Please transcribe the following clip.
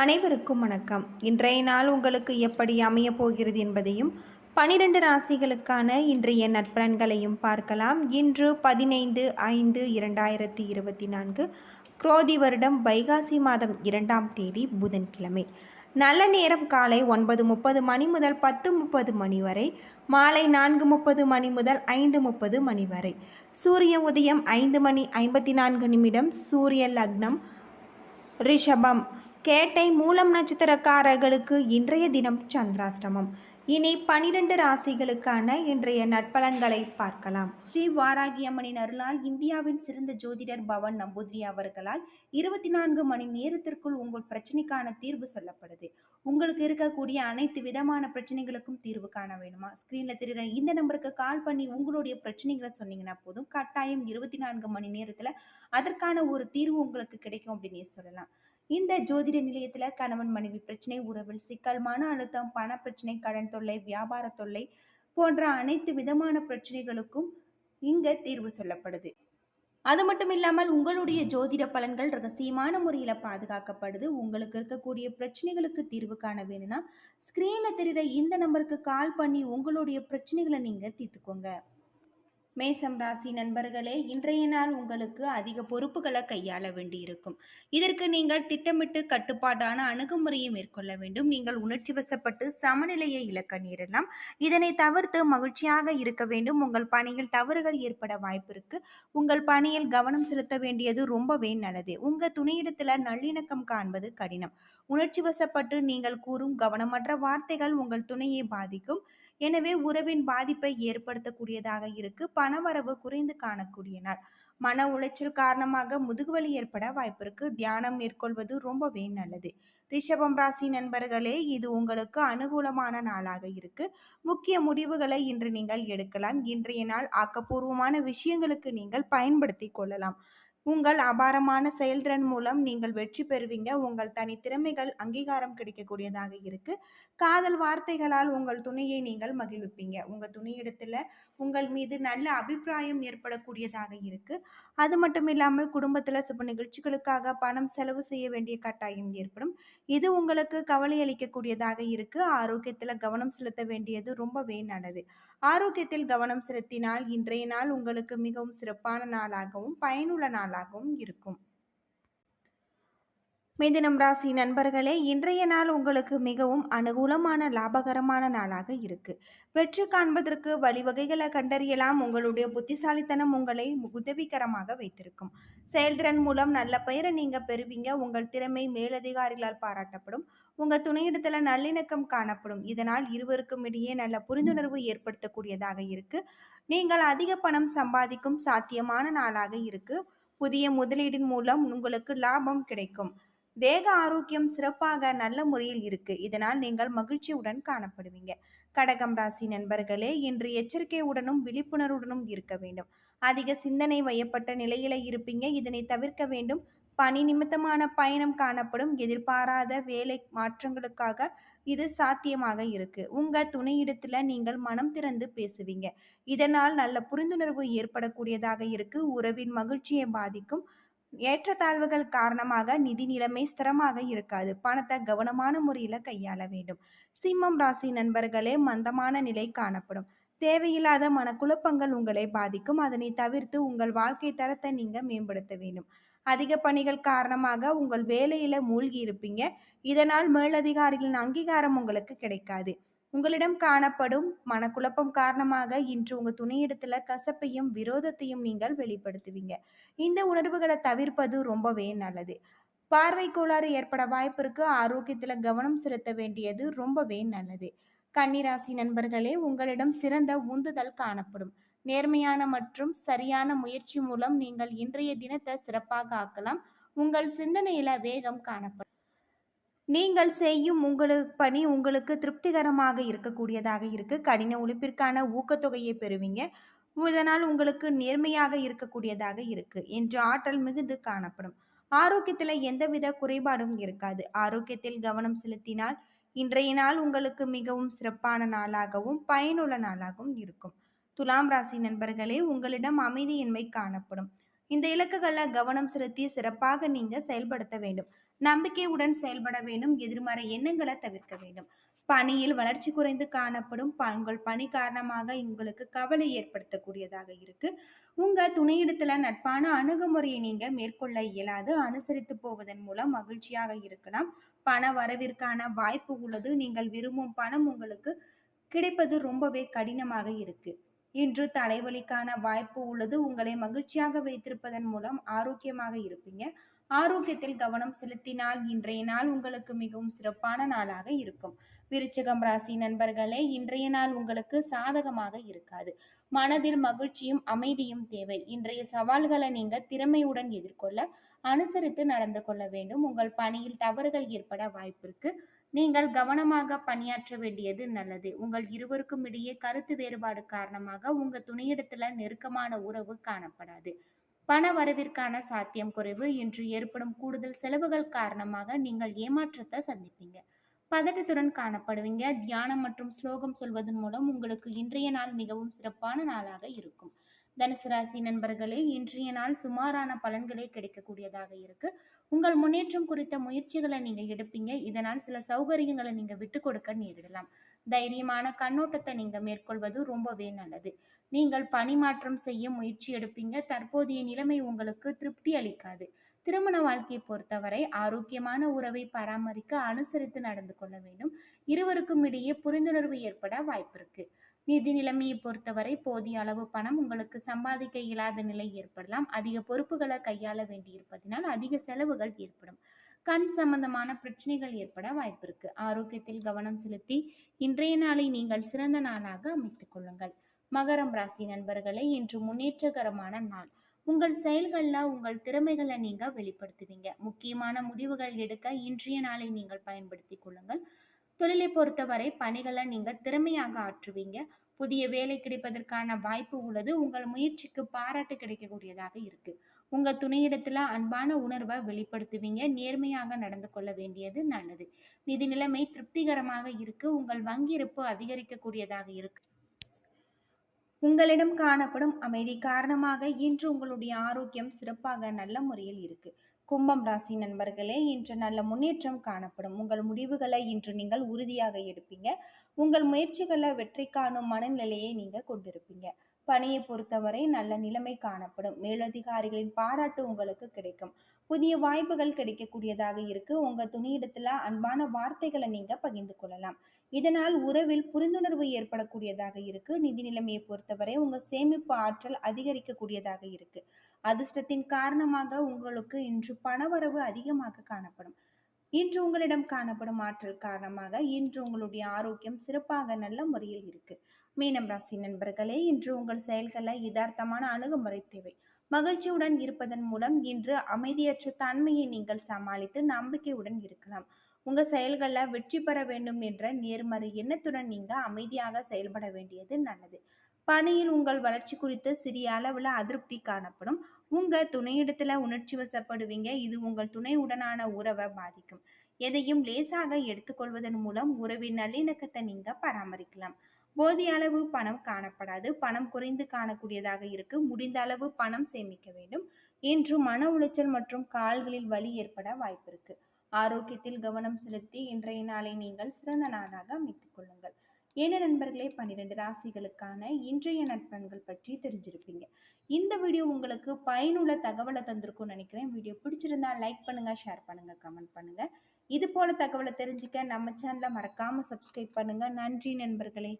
அனைவருக்கும் வணக்கம். இன்றைய நாள் உங்களுக்கு எப்படி அமையப் போகிறது என்பதையும் பனிரெண்டு ராசிகளுக்கான இன்றைய நட்பலன்களையும் பார்க்கலாம். இன்று பதினைந்து ஐந்து இரண்டாயிரத்தி இருபத்தி நான்கு குரோதி வருடம் வைகாசி மாதம் இரண்டாம் தேதி புதன்கிழமை. நல்ல நேரம் காலை ஒன்பது முப்பது மணி முதல் பத்து முப்பது மணி வரை மாலை நான்கு முப்பது மணி முதல் ஐந்து முப்பது மணி வரை. சூரிய உதயம் ஐந்து மணி ஐம்பத்தி நான்கு நிமிடம் சூரிய லக்னம் ரிஷபம் கேட்டை மூலம் நட்சத்திரக்காரர்களுக்கு இன்றைய தினம் சந்திராஷ்டமம். இனி பனிரெண்டு ராசிகளுக்கான இன்றைய நட்பலன்களை பார்க்கலாம். ஸ்ரீ வாராகி அம்மனின் அருளால் இந்தியாவின் சிறந்த ஜோதிடர் பவன் நம்பூதிரி அவர்களால் இருபத்தி நான்கு மணி நேரத்திற்குள் உங்கள் பிரச்சனைக்கான தீர்வு சொல்லப்படுது. உங்களுக்கு இருக்கக்கூடிய அனைத்து விதமான பிரச்சனைகளுக்கும் தீர்வு காண வேணுமா? ஸ்க்ரீன்ல தெரியுற இந்த நம்பருக்கு கால் பண்ணி உங்களுடைய பிரச்சனைகளை சொன்னீங்கன்னா போதும். கட்டாயம் இருபத்தி நான்கு மணி நேரத்துல அதற்கான ஒரு தீர்வு உங்களுக்கு கிடைக்கும் அப்படின்னு சொல்லலாம். இந்த ஜோதிட நிலையத்துல கணவன் மனைவி பிரச்சனை உறவில் சிக்கல் மன அழுத்தம் பண பிரச்சனை கடன் தொல்லை வியாபார தொல்லை போன்ற அனைத்து விதமான பிரச்சனைகளுக்கும் இங்க தீர்வு சொல்லப்படுது. அது மட்டும் இல்லாமல் உங்களுடைய ஜோதிட பலன்கள் ரகசியமான முறையில பாதுகாக்கப்படுது. உங்களுக்கு இருக்கக்கூடிய பிரச்சனைகளுக்கு தீர்வு காண வேணும்னா ஸ்கிரீன்ல தெரியுற இந்த நம்பருக்கு கால் பண்ணி உங்களுடைய பிரச்சனைகளை நீங்க தீர்த்துக்கோங்க. மேசம் ராசி நண்பர்களே இன்றைய நாள் உங்களுக்கு அதிக பொறுப்புகளை கையாள வேண்டியிருக்கும். இதற்கு நீங்கள் திட்டமிட்டு கட்டுப்பாடான அணுகுமுறையை மேற்கொள்ள வேண்டும். நீங்கள் உணர்ச்சி வசப்பட்டு சமநிலையை இழக்க நேரலாம் இதனை தவிர்த்து மகிழ்ச்சியாக இருக்க வேண்டும். உங்கள் பணியில் தவறுகள் ஏற்பட வாய்ப்பு இருக்கு. உங்கள் பணியில் கவனம் செலுத்த வேண்டியது ரொம்பவே நல்லது. உங்க துணையிடத்துல நல்லிணக்கம் காண்பது கடினம். உணர்ச்சி வசப்பட்டு நீங்கள் கூறும் கவனமற்ற வார்த்தைகள் உங்கள் துணையை பாதிக்கும். எனவே உறவின் பாதிப்பை ஏற்படுத்தக்கூடியதாக இருக்கு. பணவரவு குறைந்து காணக்கூடிய நாள் மன உளைச்சல் காரணமாக முதுகுவலி ஏற்பட வாய்ப்பிருக்கு தியானம் மேற்கொள்வது ரொம்பவே நல்லது. ரிஷபம் ராசி நண்பர்களே இது உங்களுக்கு அனுகூலமான நாளாக இருக்கு. முக்கிய முடிவுகளை இன்று நீங்கள் எடுக்கலாம். இன்றைய நாள் ஆக்கப்பூர்வமான விஷயங்களுக்கு நீங்கள் பயன்படுத்தி கொள்ளலாம். உங்கள் அபாரமான செயல்திறன் மூலம் நீங்கள் வெற்றி பெறுவீங்க. உங்கள் தனித்திறமைகள் அங்கீகாரம் கிடைக்கக்கூடியதாக இருக்கு. காதல் வார்த்தைகளால் உங்கள் துணையை நீங்கள் மகிழ்விப்பீங்க. உங்க துணையிடத்துல உங்கள் மீது நல்ல அபிப்பிராயம் ஏற்படக்கூடியதாக இருக்கு. அது மட்டும் இல்லாமல் குடும்பத்துல சுப நிகழ்ச்சிகளுக்காக பணம் செலவு செய்ய வேண்டிய கட்டாயம் ஏற்படும். இது உங்களுக்கு கவலை அளிக்கக்கூடியதாக இருக்கு. ஆரோக்கியத்துல கவனம் செலுத்த வேண்டியது ரொம்பவே நல்லது. ஆரோக்கியத்தில் கவனம் செலுத்தினால் இன்றைய நாள் உங்களுக்கு மிகவும் சிறப்பான நாளாகவும் பயனுள்ள நாளாகவும் இருக்கும். மிதுனம் ராசி நண்பர்களே இன்றைய நாள் உங்களுக்கு மிகவும் அனுகூலமான லாபகரமான நாளாக இருக்கு. வெற்றி காண்பதற்கு வழிவகைகளை கண்டறியலாம். உங்களுடைய புத்திசாலித்தனம் உங்களை உதவிகரமாக வைத்திருக்கும். செயல்திறன் மூலம் நல்ல பெயரை நீங்க பெறுவீங்க. உங்கள் திறமை மேலதிகாரிகளால் பாராட்டப்படும். உங்க துணையிடத்துல நல்லிணக்கம் காணப்படும். இதனால் இருவருக்கும் இடையே நல்ல புரிந்துணர்வு ஏற்படுத்தக்கூடியதாக இருக்கு. நீங்கள் அதிக பணம் சம்பாதிக்கும் சாத்தியமான நாளாக இருக்கு. புதிய முதலீடின் மூலம் உங்களுக்கு லாபம் கிடைக்கும். தேக ஆரோக்கியம் சிறப்பாக நல்ல முறையில் இருக்கு. இதனால் நீங்கள் மகிழ்ச்சியுடன் காணப்படுவீங்க. கடகம் ராசி நண்பர்களே இன்று எச்சரிக்கையுடனும் விழிப்புணர்வுடனும் இருக்க வேண்டும். அதிக சிந்தனை வயப்பட்ட நிலையில இருப்பீங்க. இதனை தவிர்க்க வேண்டும். பணி நிமித்தமான பயணம் காணப்படும் எதிர்பாராத வேலை மாற்றங்களுக்காக இது சாத்தியமாக இருக்கு. உங்க துணையிடத்துல நீங்கள் மனம் திறந்து பேசுவீங்க. இதனால் நல்ல புரிந்துணர்வு ஏற்படக்கூடியதாக இருக்கு. உறவின் மகிழ்ச்சியை பாதிக்கும். ஏற்றத்தாழ்வுகள் காரணமாக நிதி நிலைமை ஸ்திரமாக இருக்காது. பணத்தை கவனமான முறையில கையாள வேண்டும். சிம்மம் ராசி நண்பர்களே மந்தமான நிலை காணப்படும். தேவையில்லாத மனக்குழப்பங்கள் உங்களை பாதிக்கும். அதனை தவிர்த்து உங்கள் வாழ்க்கை தரத்தை நீங்க மேம்படுத்த வேண்டும். அதிக பணிகள் காரணமாக உங்கள் வேலையில மூழ்கி இருப்பீங்க. இதனால் மேலதிகாரிகளின் அங்கீகாரம் உங்களுக்கு கிடைக்காது. உங்களிடம் காணப்படும் மனக்குழப்பம் காரணமாக இன்று உங்க துணையிடத்துல கசப்பையும் விரோதத்தையும் நீங்கள் வெளிப்படுத்துவீங்க. இந்த உணர்வுகளை தவிர்ப்பது ரொம்பவே நல்லது. பார்வை கோளாறு ஏற்பட வாய்ப்பிற்கு ஆரோக்கியத்துல கவனம் செலுத்த வேண்டியது ரொம்பவே நல்லது. கன்னிராசி நண்பர்களே உங்களிடம் சிறந்த உந்துதல் காணப்படும். நேர்மையான மற்றும் சரியான முயற்சி மூலம் நீங்கள் இன்றைய தினத்தை சிறப்பாக ஆக்கலாம். உங்கள் சிந்தனையில வேகம் காணப்படும். நீங்கள் செய்யும் உங்களுக்கு பணி உங்களுக்கு திருப்திகரமாக இருக்கக்கூடியதாக இருக்கு. கடின உழைப்பிற்கான ஊக்கத்தொகையை பெறுவீங்க. இதனால் உங்களுக்கு நேர்மையாக இருக்கக்கூடியதாக இருக்கு என்று ஆற்றல் மிகுந்து காணப்படும். ஆரோக்கியத்தில் எந்தவித குறைபாடும் இருக்காது. ஆரோக்கியத்தில் கவனம் செலுத்தினால் இன்றைய நாள் உங்களுக்கு மிகவும் சிறப்பான நாளாகவும் பயனுள்ள நாளாகவும் இருக்கும். துலாம் ராசி நண்பர்களே உங்களிடம் அமைதியின்மை காணப்படும். இந்த இலக்குகளை கவனம் செலுத்தி சிறப்பாக நீங்கள் செயல்படுத்த வேண்டும். நம்பிக்கையுடன் செயல்பட வேண்டும். எதிர்மறை எண்ணங்களை தவிர்க்க வேண்டும். பணியில் வளர்ச்சி குறைந்து காணப்படும். உங்கள் பணி காரணமாக உங்களுக்கு கவலை ஏற்படுத்தக்கூடியதாக இருக்கு. உங்க துணையிடத்துல நட்பான அணுகுமுறையை நீங்க மேற்கொள்ள இயலாது. அனுசரித்து போவதன் மூலம் மகிழ்ச்சியாக இருக்கலாம். பண வரவிற்கான வாய்ப்பு உள்ளது. நீங்கள் விரும்பும் பணம் உங்களுக்கு கிடைப்பது ரொம்பவே கடினமாக இருக்கு. இன்று தலைவலிக்கான வாய்ப்பு உள்ளது. உங்களை மகிழ்ச்சியாக வைத்திருப்பதன் மூலம் ஆரோக்கியமாக இருப்பீங்க. ஆரோக்கியத்தில் கவனம் செலுத்தினால் இன்றைய நாள் உங்களுக்கு மிகவும் சிறப்பான நாளாக இருக்கும். விருச்சகம் ராசி நண்பர்களே இன்றைய நாள் உங்களுக்கு சாதகமாக இருக்காது. மனதில் மகிழ்ச்சியும் அமைதியும் தேவை. இன்றைய சவால்களை நீங்க திறமையுடன் எதிர்கொள்ள அனுசரித்து நடந்து கொள்ள வேண்டும். உங்கள் பணியில் தவறுகள் ஏற்பட வாய்ப்பிருக்கு நீங்கள் கவனமாக பணியாற்ற வேண்டியது நல்லது. உங்கள் இருவருக்கும் இடையே கருத்து வேறுபாடு காரணமாக உங்க துணையிடத்துல நெருக்கமான உறவு காணப்படாது. பண வரவிற்கான சாத்தியம் குறைவு இன்று ஏற்படும் கூடுதல் செலவுகள் காரணமாக நீங்கள் ஏமாற்றத்தை சந்திப்பீங்க. பதட்டத்துடன் காணப்படுவீங்க. தியானம் மற்றும் ஸ்லோகம் சொல்வதன் மூலம் உங்களுக்கு இன்றைய நாள் மிகவும் சிறப்பான நாளாக இருக்கும். தனுசு ராசி நண்பர்களே இன்றைய நாள் சுமாரான பலன்களே கிடைக்கக்கூடியதாக இருக்கு. உங்கள் முன்னேற்றம் குறித்த முயற்சிகளை நீங்க எடுப்பீங்க. இதனால் சில சௌகரியங்களை நீங்க விட்டு கொடுக்க நேரிடலாம். தைரியமான கண்ணோட்டத்தை நீங்க மேற்கொள்வது ரொம்பவே நல்லது. நீங்கள் பணிமாற்றம் செய்ய முயற்சி எடுப்பீங்க. தற்போதைய நிலைமை உங்களுக்கு திருப்தி அளிக்காது. திருமண வாழ்க்கையை பொறுத்தவரை ஆரோக்கியமான உறவை பராமரிக்க அனுசரித்து நடந்து கொள்ள வேண்டும். இருவருக்கும் இடையே புரிந்துணர்வு ஏற்பட வாய்ப்பிருக்கு நிதி நிலைமையை பொறுத்தவரை போதிய அளவு பணம் உங்களுக்கு சம்பாதிக்க இயலாத நிலை ஏற்படலாம். அதிக பொறுப்புகளை கையாள வேண்டியிருப்பதினால் அதிக செலவுகள் ஏற்படும். கண் சம்பந்தமான பிரச்சனைகள் ஏற்பட வாய்ப்பிருக்கு ஆரோக்கியத்தில் கவனம் செலுத்தி இன்றைய நாளை நீங்கள் சிறந்த நாளாக அமைத்துக் கொள்ளுங்கள். மகரம் ராசி நண்பர்களே இன்று முன்னேற்றகரமான நாள். உங்கள் செயல்கள்ல உங்கள் திறமைகளை நீங்க வெளிப்படுத்துவீங்க. முக்கியமான முடிவுகள் எடுக்க இன்றைய நாளை நீங்கள் பயன்படுத்திக் கொள்ளுங்கள். தொழிலை பொறுத்தவரை பணிகளை நீங்க திறமையாக ஆற்றுவீங்க. புதிய வேலை கிடைப்பதற்கான வாய்ப்பு உள்ளது. உங்கள் முயற்சிக்கு பாராட்டு கிடைக்கக்கூடியதாக இருக்கு. உங்க துணையிடத்துல அன்பான உணர்வை வெளிப்படுத்துவீங்க. நேர்மையாக நடந்து கொள்ள வேண்டியது நல்லது. நிதி நிலைமை திருப்திகரமாக இருக்கு. உங்கள் வங்கி இருப்பு அதிகரிக்கக்கூடியதாக இருக்கு. உங்களிடம் காணப்படும் அமைதி காரணமாக இன்று உங்களுடைய ஆரோக்கியம் சிறப்பாக நல்ல முறையில் இருக்கு. கும்பம் ராசி நண்பர்களே இன்று நல்ல முன்னேற்றம் காணப்படும். உங்கள் முடிவுகளை இன்று நீங்கள் உறுதியாக எடுப்பீங்க. உங்கள் முயற்சிகளை வெற்றி காணும் மனநிலையை நீங்கள் கொண்டிருப்பீங்க. பணியை பொறுத்தவரை நல்ல நிலைமை காணப்படும். மேலதிகாரிகளின் பாராட்டு உங்களுக்கு கிடைக்கும். புதிய வாய்ப்புகள் கிடைக்கக்கூடியதாக இருக்கு. உங்க துணியிடத்துல அன்பான வார்த்தைகளை நீங்க பகிர்ந்து கொள்ளலாம். இதனால் உறவில் புரிந்துணர்வு ஏற்படக்கூடியதாக இருக்கு. நிதி நிலைமையை பொறுத்தவரை உங்க சேமிப்பு ஆற்றல் அதிகரிக்கக்கூடியதாக இருக்கு. அதிர்ஷ்டத்தின் காரணமாக உங்களுக்கு இன்று பணவரவு அதிகமாக காணப்படும். இன்று உங்களிடம் காணப்படும் ஆற்றல் காரணமாக இன்று உங்களுடைய ஆரோக்கியம் சிறப்பாக நல்ல முறையில் இருக்கு. மீனம் ராசி நண்பர்களே இன்று உங்கள் செயல்களை யதார்த்தமான அணுகுமுறை தேவை. மகிழ்ச்சியுடன் இருப்பதன் மூலம் இன்று அமைதியற்ற தன்மையை நீங்கள் சமாளித்து நம்பிக்கையுடன் இருக்கலாம். உங்க செயல்களை வெற்றி பெற வேண்டும் என்ற நேர்மறை எண்ணத்துடன் நீங்க அமைதியாக செயல்பட வேண்டியது நல்லது. பணியில் உங்கள் வளர்ச்சி குறித்து சிறிய அளவுல அதிருப்தி காணப்படும். உங்க துணையிடத்துல உணர்ச்சி வசப்படுவீங்க. இது உங்கள் துணையுடனான உறவை பாதிக்கும். எதையும் லேசாக எடுத்துக்கொள்வதன் மூலம் உறவின் நல்லிணக்கத்தை நீங்க பராமரிக்கலாம். போதிய அளவு பணம் காணப்படாது. பணம் குறைந்து காணக்கூடியதாக இருக்கு. முடிந்த அளவு பணம் சேமிக்க வேண்டும். இன்று மன உளைச்சல் மற்றும் கால்களில் வலி ஏற்பட வாய்ப்பு இருக்கு ஆரோக்கியத்தில் கவனம் செலுத்தி இன்றைய நாளை நீங்கள் சிறந்த நாளாக அமைத்துக் கொள்ளுங்கள். ஏன நண்பர்களே? பன்னிரெண்டு ராசிகளுக்கான இன்றைய நட்பண்கள் பற்றி தெரிஞ்சிருப்பீங்க. இந்த வீடியோ உங்களுக்கு பயனுள்ள தகவலை தந்திருக்கும்னு நினைக்கிறேன். வீடியோ பிடிச்சிருந்தா லைக் பண்ணுங்க ஷேர் பண்ணுங்க கமெண்ட் பண்ணுங்க. இது போல தகவலை தெரிஞ்சுக்க நம்ம சேனலை மறக்காம சப்ஸ்கிரைப் பண்ணுங்க. நன்றி நண்பர்களே.